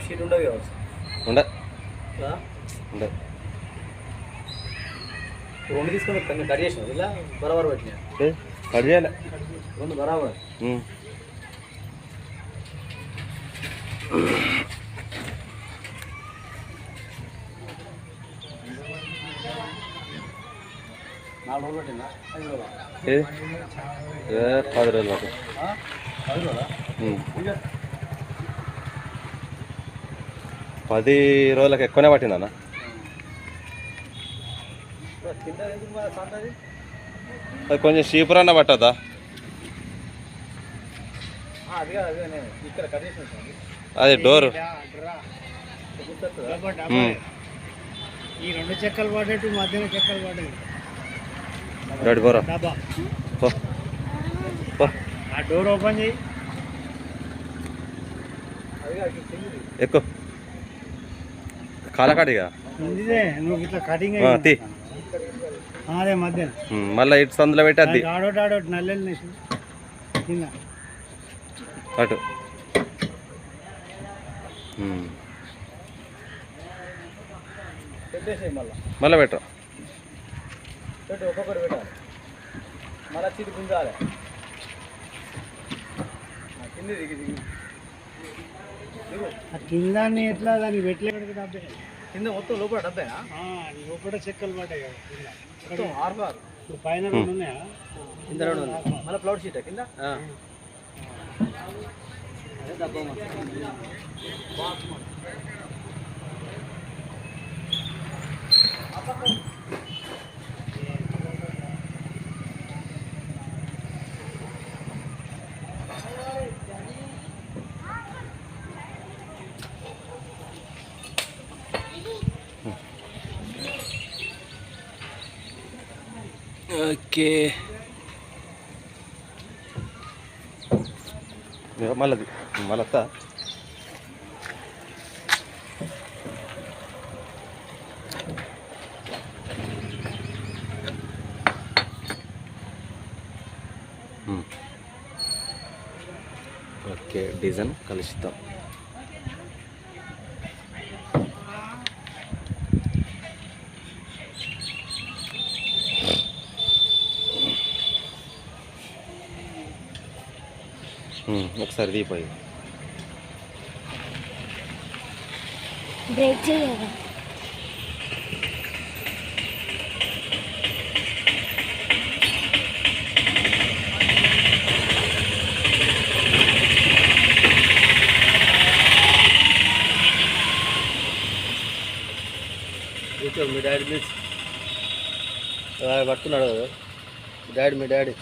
Sheet ఉండదు కావచ్చు ఉండ ఆ? ఉండ రెండు తీసుకొని కట్ చేసిన ఇలా బరాబర్ పెట్టినా కట్ చేయాలి రెండు బరాబర్. నాలుగు రోజులు పెట్టిందా పది రోజులు పది రోజులకు ఎక్కువనే పట్టిందన్న అది కొంచెం చీపురన్న పట్టద్దా? ఆ, అది డోర్. ఈ రెండు చెక్కలు పడేట్టు మధ్యన చెక్కలు పడేవి ఆ డోర్ ఓపెన్ చేయి. ఎక్కువ కాలకాడిగా నువ్వు ఇట్లా కటింగ్ తీ. అదే మధ్యన మళ్ళీ ఇటు సందులో పెట్టి అది ఆడోటి ఆడోటి నల్లెలు నేసి కింద. అటు. మళ్ళా. మళ్ళీ పెట్టు. పెట్టు ఒక్కొక్కటి పెట్టాలి. మళ్ళా చీటి గుంజాలి కింది ఎట్లా దాన్ని పెట్టలేదు డబ్బే. కింద మొత్తం లోపల డబ్బేనా? ఆ, లోపల చెక్కలు పడ్డాయి మొత్తం ఆరు బార్. ఇప్పుడు పైన రెండు ఉన్నాయా? కింద రెండు ఉంది మళ్ళీ ఫ్లవర్ షీట్ కింద? అదే డబ్బా ఓకే మళ్ళీ మళ్ళీ వస్తా ఉమ్. ఓకే డిజైన్ కలుస్తాం ఒకసారి దీపోయి బ్రేక్ చేయాలి. మీ డాడీ ప్లీజ్. పట్టుకున్నాడు. కదా డాడీ మీ డాడీ.